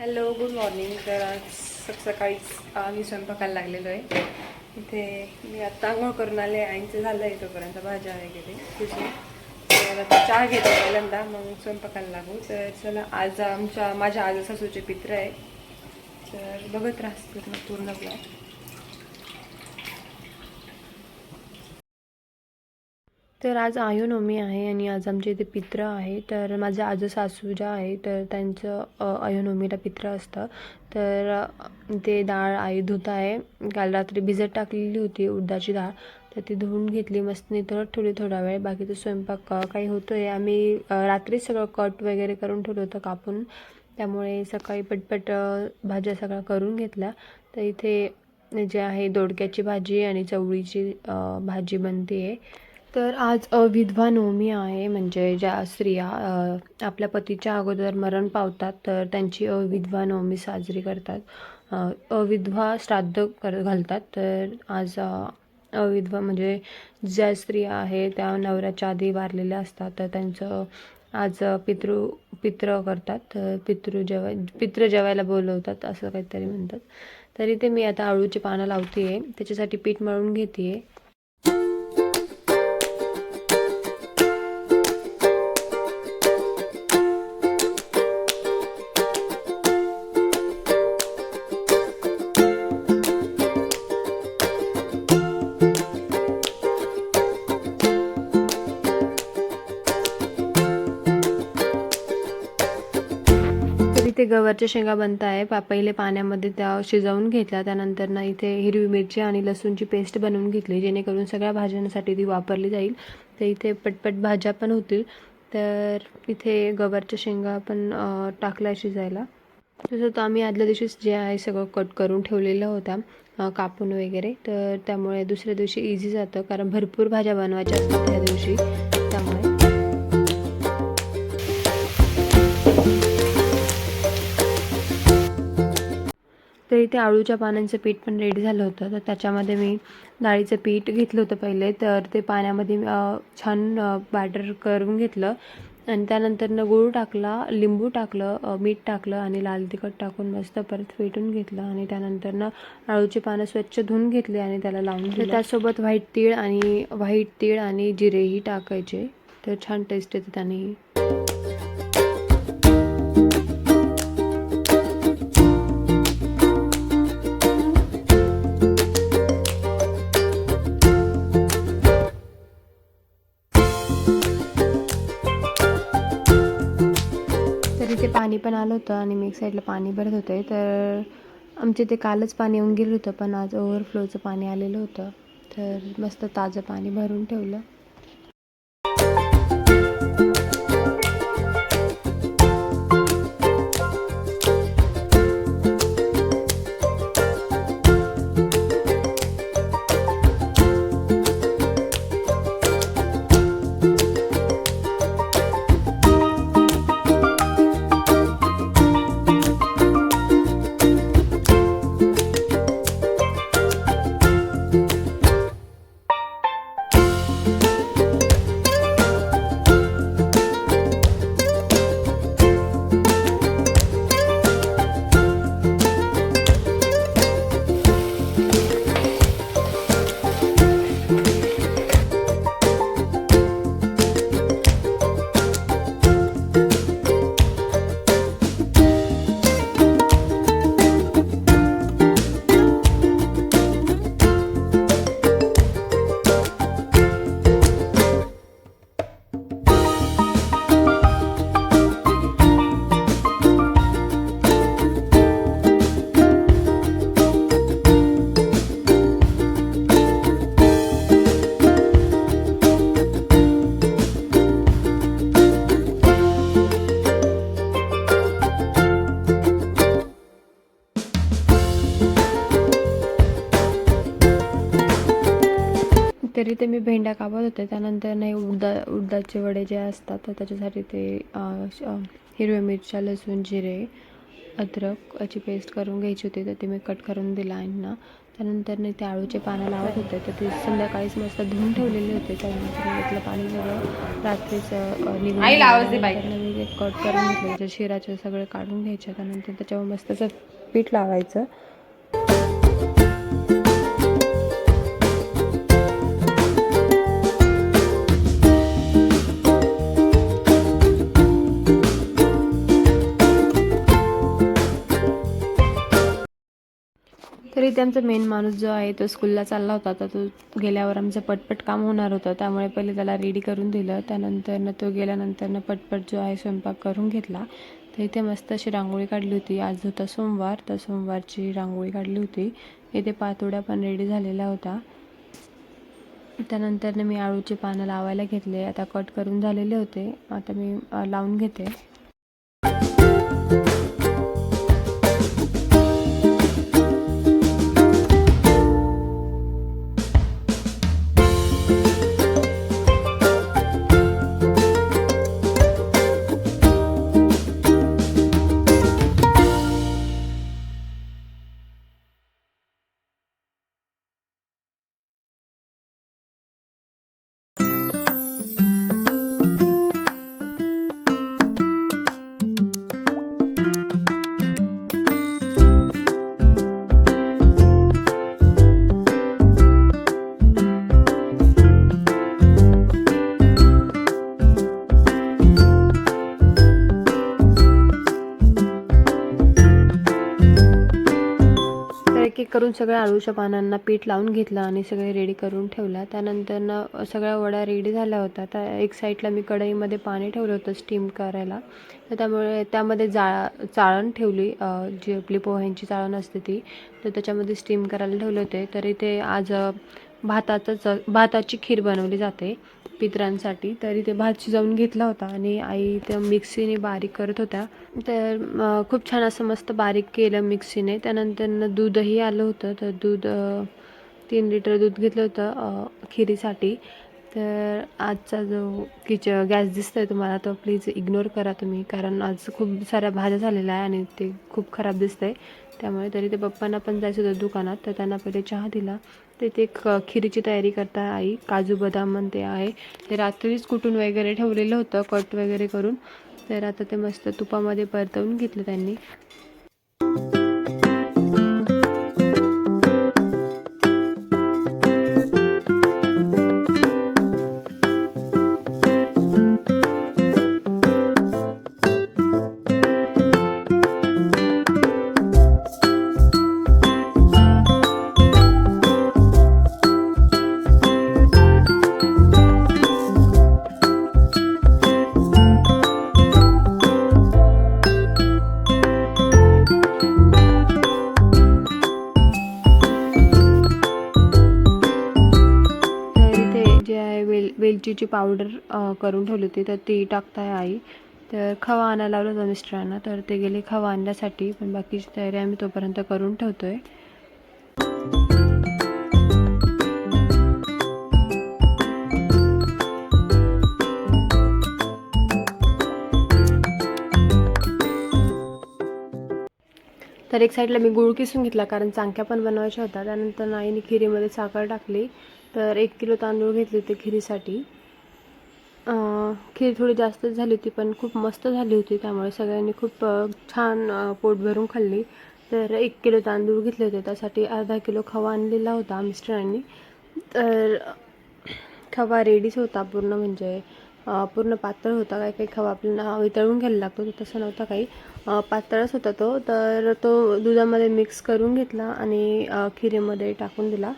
Hello good morning तर आज सकाळीच आम्ही स्वयंपाकाला लागलेलो आहे. इथे मी आत्ता आंघोळ करून आले आईंचं झालं आहे तोपर्यंत भाज्या वगैरे तुझी. तर आता चहा घेतो पहिल्यांदा मग स्वयंपाकाला लागू. तर चला आज आमच्या माझ्या आज सासूचे पित्र आहे. तर बघत राहस पूर्ण पूर्ण ब्लॉग. तर आज आयोनवमी आहे आणि आज आमच्या इथे पित्र आहे. तर माझे आज सासू ज्या आहे तर त्यांचं अ, आयोनवमीला पित्र असतं. तर ते डाळ आई धुत आहे. काल रात्री भिजत टाकलेली होती उडदाची डाळ. तर ती धुवून घेतली मस्त निथळत ठेवली थोडा वेळ. बाकीचं स्वयंपाक काही होतो आहे आम्ही रात्रीच सगळं कट वगैरे करून ठेवलं होतं कापून. त्यामुळे सकाळी पटपट भाज्या सगळ्या करून घेतल्या. तर इथे जे आहे दोडक्याची भाजी आणि चवळीची भाजी बनते आहे तर आज अविधवा नवमी आहे. म्हणजे ज्या स्त्रिया आपल्या पतीच्या अगोदर मरण पावतात तर त्यांची अविधवा नवमी साजरी करतात. अविधवा श्राद्ध कर घालतात. तर आज अविधवा म्हणजे ज्या स्त्रिया आहे त्या नवऱ्याच्या आधी वारलेल्या असतात. तर त्यांचं आज पितृ पित्र करतात. तर पितृ जेवाय पित्र जेवायला बोलवतात असं काहीतरी म्हणतात. तरी ते मी आता आळूची पानं लावते आहे त्याच्यासाठी पीठ मळून घेते आहे इथे गवारच्या शेंगा बनत आहे. पा पहिले पाण्यामध्ये त्या शिजवून घेतल्या. त्यानंतर ना इथे हिरवी मिरची आणि लसूणची पेस्ट बनवून घेतली. जेणेकरून सगळ्या भाज्यांसाठी ती वापरली जाईल. तर इथे पटपट भाज्या पण होतील. तर इथे गवारच्या शेंगा पण टाकल्या शिजायला. तसं तर आम्ही आदल्या दिवशीच जे आहे सगळं कट करून ठेवलेलं होता कापून वगैरे. तर त्यामुळे दुसऱ्या दिवशी इझी जातं. कारण भरपूर भाज्या बनवायच्या असतात त्या दिवशी. तर इथे आळूच्या पानांचं पीठ पण रेडी झालं होतं. तर त्याच्यामध्ये मी डाळीचं पीठ घेतलं होतं पहिले. तर ते पाण्यामध्ये छान बॅटर करून घेतलं. आणि त्यानंतर न गूळ टाकला लिंबू टाकलं मीठ टाकलं आणि लाल तिखट टाकून मस्त परत फेटून घेतलं. आणि त्यानंतर न आळूची पानं स्वच्छ धुवून घेतली आणि त्याला लावून दिलं. त्यासोबत व्हाईट तीळ आणि व्हाईट तीळ आणि जिरेही टाकायचे. तर छान टेस्ट येते त्यानेही. इथे पाणी पण आलं होतं आणि मी एक साईडला पाणी भरत होते. तर आमच्या इथे कालच पाणी येऊन गेलं होतं पण आज ओव्हरफ्लोचं पाणी आलेलं होतं. तर मस्त ताजं पाणी भरून ठेवलं. मी भेंड्या कापत होते. त्यानंतर नाही उडदा उडदाचे वडे जे असतात तर त्याच्यासाठी ते हिरव्या मिरच्या लसूण जिरे अद्रक याची पेस्ट करून घ्यायची होती. तर ती मी कट करून दिला आईंना. त्यानंतर मी ते आळूचे पानं लावत होते. तर ते संध्याकाळीच मस्त धुवून ठेवलेले होते. त्यानंतर त्यातलं पाणी सगळं रात्रीचं निघून मी ते कट करून घेतले. शिराचे सगळे काढून घ्यायचे. त्यानंतर त्याच्यावर मस्त असं पीठ लावायचं. इथे आमचा मेन माणूस जो आहे तो स्कूलला चालला होता. तर तो गेल्यावर आमचं पटपट काम होणार होतं. त्यामुळे पहिले त्याला रेडी करून दिलं. त्यानंतरनं तो गेल्यानंतरनं पटपट जो आहे स्वयंपाक करून घेतला. तर इथे मस्त अशी रांगोळी काढली होती. आज होता सोमवार. तर सोमवारची रांगोळी काढली होती. इथे पातोड्या पण रेडी झालेल्या होत्या. त्यानंतरनं मी आळूचे पानं लावायला घेतले. आता कट करून झालेले होते. आता मी लावून घेते. करून सगळ्या आळूच्या पानांना पीठ लावून घेतलं आणि सगळे रेडी करून ठेवला. त्यानंतर सगळ्या वड्या रेडी झाल्या होत्या. त्या एक साईडला मी कढईमध्ये पाणी ठेवलं होतं स्टीम करायला. तर त्यामुळे त्यामध्ये जा चाळण ठेवली जी आपली पोह्यांची चाळण असते ती. तर त्याच्यामध्ये स्टीम करायला ठेवले होते. तर इथे आज भाताचंच भाताची खीर बनवली जाते. पितरांसाठी. तरी ते भात शिजवून घेतला होता आणि आई त्या मिक्सीने बारीक करत होत्या. तर खूप छान असं मस्त बारीक केलं मिक्सीने. त्यानंतर दूधही आलं होतं. तर दूध तीन लिटर दूध घेतलं होतं खिरीसाठी. तर आजचा जो किच गॅस दिसतोय तुम्हाला तो प्लीज इग्नोर करा तुम्ही. कारण आज खूप साऱ्या भाज्या झालेल्या आहे आणि ते खूप खराब दिसतंय. त्यामुळे तरी ते पप्पांना पण जायचं होतं दुकानात. तर त्यांना पहिले चहा दिला. ते ते क खिरीची तयारी करता आई. काजू बदाम आणि ते आहे. ते रात्रीच कुटून वगैरे ठेवलेलं होतं कट वगैरे करून. तर आता ते मस्त तुपामध्ये परतवून घेतलं त्यांनी. वेल पावडर करून ठेवली होती तर ती टाकताय आई. तर खवा आणायला लावलं होतं मिस्टरांना तर ते गेले खवा आणण्यासाठी पण बाकीची तयारी आम्ही तोपर्यंत करून ठेवतोय. तर एक साईडला मी गुळ किसून घेतला कारण चांक्या पण बनवायच्या होत्या. त्यानंतर आईने खिरीमध्ये साखर टाकली तर एक किलो तांदूळ घेतले होते खिरीसाठी. खीर थोडी जास्तच झाली होती पण खूप मस्त झाली होती त्यामुळे सगळ्यांनी खूप छान पोट भरून खाल्ली. तर एक किलो तांदूळ घेतले होते त्यासाठी अर्धा किलो खवा आणलेला होता मिस्टरांनी. तर खवा रेडीच होता पूर्ण म्हणजे पूर्ण पातळ होता. काही काही खवा आपल्याला वितळून घ्यायला लागतो तसं नव्हता काही. पातळच होता तो. तर तो दुधामध्ये मिक्स करून घेतला आणि खिरेमध्ये टाकून दिला.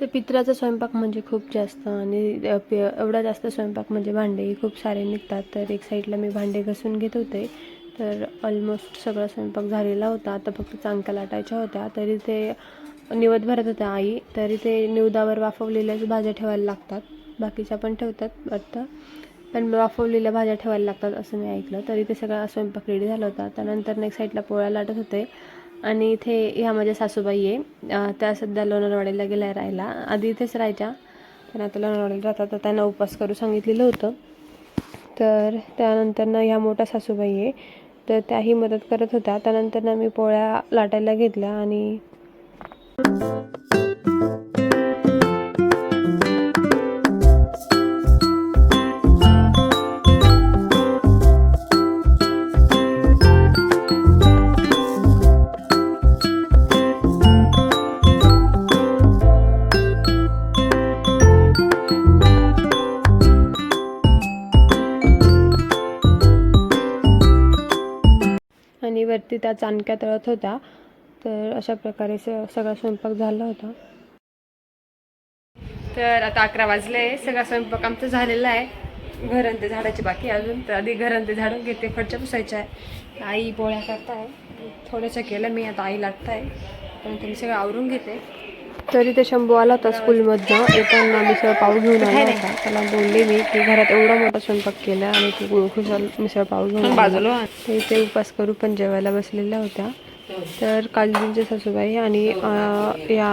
तर पित्राचा स्वयंपाक म्हणजे खूप जास्त आणि एवढा जास्त स्वयंपाक म्हणजे भांडेही खूप सारे निघतात. तर एक साईडला मी भांडे घासून घेत होते. तर ऑलमोस्ट सगळा स्वयंपाक झालेला होता. आता फक्त चांगल्या लाटायच्या होत्या. तरी ते निवत भरत होत्या आई. तरी ते निवदावर वाफवलेल्याच भाज्या ठेवायला लागतात. बाकीच्या पण ठेवतात वाटतं. पण वाफवलेल्या भाज्या ठेवायला लागतात असं मी ऐकलं. तरी ते सगळा स्वयंपाक रेडी झाला होता. त्यानंतर नेक्स्ट साईडला पोळ्या लाटत होते. आणि इथे ह्या माझ्या सासूबाई आहे. त्या सध्या लोणारवाड्याला गेल्या राहायला. आधी इथेच राहायच्या. पण आता लोणारवाडीला राहतात. तर त्यांना उपवास करू सांगितलेलं होतं. तर त्यानंतर ना ह्या मोठ्या सासूबाई आहे. तर त्याही मदत करत होत्या त्यानंतर ना मी पोळ्या लाटायला घेतल्या आणि त्या चाणक्या तळत होत्या. तर अशा प्रकारे स सगळा स्वयंपाक झाला होता. तर आता अकरा वाजले. सगळा स्वयंपाक आमचा झालेला आहे. घरं ते झाडाची बाकी अजून. तर आधी घरं ते झाडून घेते. फडच्या पुसायच्या आहे. आई पोळ्या करताय. थोड्याशा केलं मी आता आई लागताय. पण मी सगळं आवरून घेते. तरी ते शंभू आला होता स्कूलमधनं. येताना मिसळ पाव घेऊन आला होता. त्याला बोलले मी की घरात एवढा मोठा स्वयंपाक केला आणि तू खुशाल मिसळ पाव घेऊन बाजूला. ते इथे उपास करू पण जेवायला बसलेल्या होत्या. तर काळजींचे सासूबाई आणि या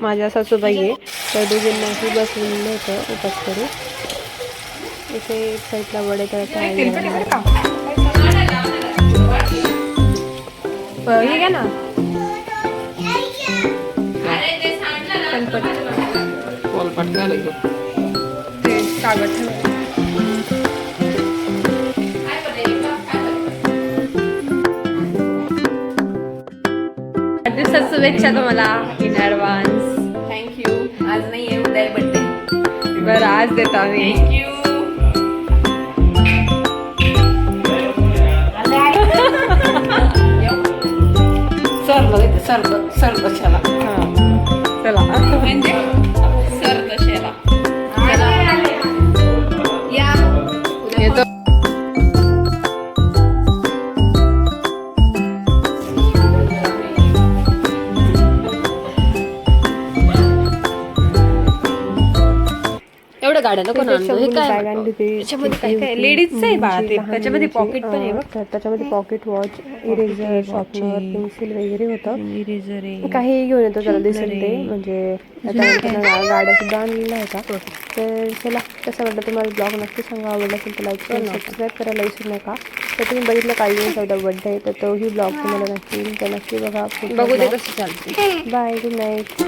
माझ्या सासूबाई आहे त्या दोघींनाही बसलेलं होतं उपास करू इथे एक साईडला वडे आहे हे घ्या ना ते कागद. वाढदिवसाच्या शुभेच्छा तुम्हाला इन ॲडव्हान्स थँक्यू आज नाही आहे उद्या बर्थडे बरं आज देतो आम्ही. थँक्यू सर्व सर्व सर्व शाला चला. म्हणजे गाड्या नको ना आणू. हे काय त्याच्यामध्ये काय काय? लेडीजचं आहे बाळा ते. त्याच्यामध्ये पॉकेट पण आहे बघ. त्याच्यामध्ये pocket watch eraser sharpener pencil वगैरे होतं. इरेझर आहे. काही घेऊन येतो त्याला दिसेल ते. म्हणजे गाड्या सुद्धा आणलेल्या होता तर चला कसं वाटलं तुम्हाला ब्लॉग नक्की सांगा. आवडला असेल तर लाईक करा सबस्क्राईब करायला विसरू नका. तर तुम्ही बघितलं काळजी चौदा बर्थडे तर तोही ब्लॉग तुम्हाला नक्की तर नक्की बघा. बघू दे कसं चालते बाय गुड नाईट